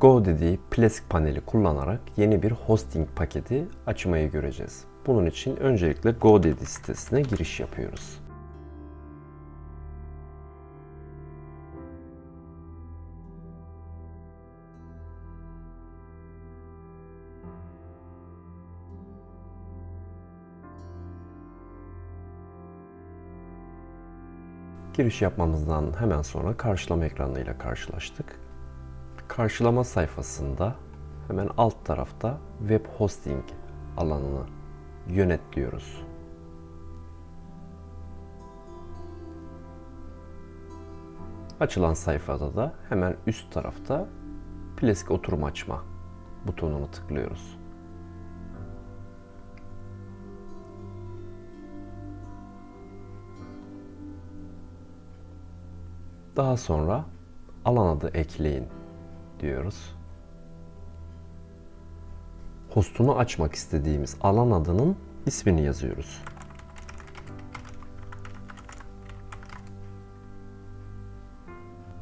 Go dediği Plesk paneli kullanarak yeni bir hosting paketi açmayı göreceğiz. Bunun için öncelikle GoDaddy sitesine giriş yapıyoruz. Giriş yapmamızdan hemen sonra karşılama ekranıyla karşılaştık. Karşılama sayfasında hemen alt tarafta web hosting alanını yönetliyoruz. Açılan sayfada da hemen üst tarafta Plesk oturum açma butonunu tıklıyoruz. Daha sonra alan adı ekleyin diyoruz. Hostunu açmak istediğimiz alan adının ismini yazıyoruz.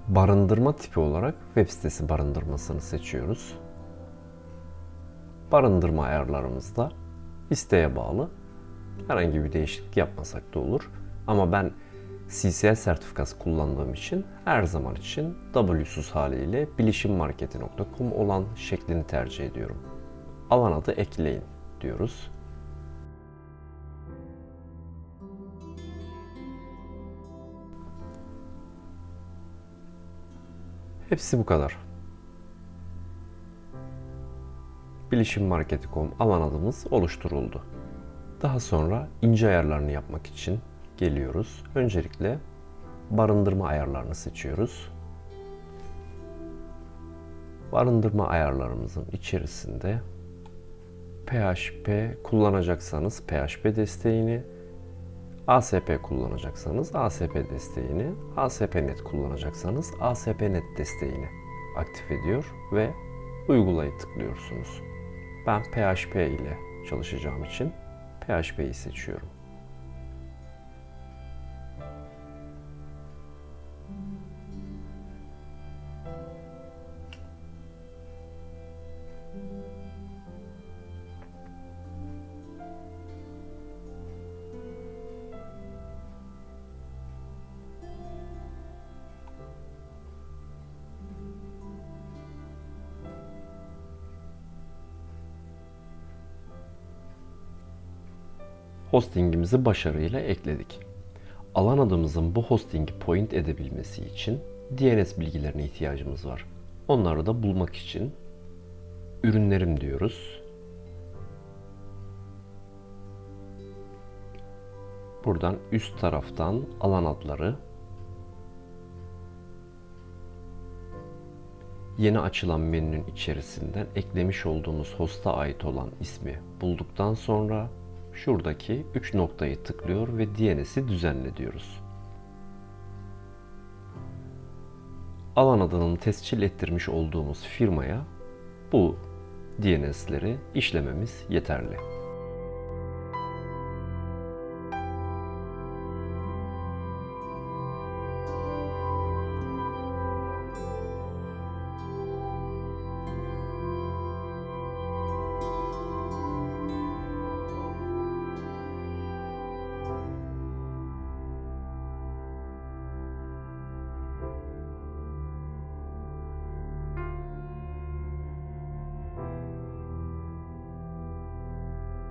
Barındırma tipi olarak web sitesi barındırmasını seçiyoruz. Barındırma ayarlarımızda isteğe bağlı herhangi bir değişiklik yapmasak da olur. Ama ben CCL sertifikası kullandığım için her zaman için W'suz haliyle bilişimmarketi.com olan şeklini tercih ediyorum. Alan adı ekleyin diyoruz. Hepsi bu kadar. Bilişimmarketi.com alan adımız oluşturuldu. Daha sonra ince ayarlarını yapmak için geliyoruz. Öncelikle barındırma ayarlarını seçiyoruz. Barındırma ayarlarımızın içerisinde PHP kullanacaksanız PHP desteğini, ASP kullanacaksanız ASP desteğini, ASP.NET kullanacaksanız ASP.NET desteğini aktif ediyor ve uygulayı tıklıyorsunuz. Ben PHP ile çalışacağım için PHP'yi seçiyorum. Hostingimizi başarıyla ekledik. Alan adımızın bu hostingi point edebilmesi için DNS bilgilerine ihtiyacımız var. Onları da bulmak için ürünlerim diyoruz. Buradan üst taraftan alan adları yeni açılan menünün içerisinden eklemiş olduğumuz hosta ait olan ismi bulduktan sonra şuradaki 3 noktayı tıklıyor ve DNS'i düzenle diyoruz. Alan adının tescil ettirmiş olduğumuz firmaya bu DNS'leri işlememiz yeterli.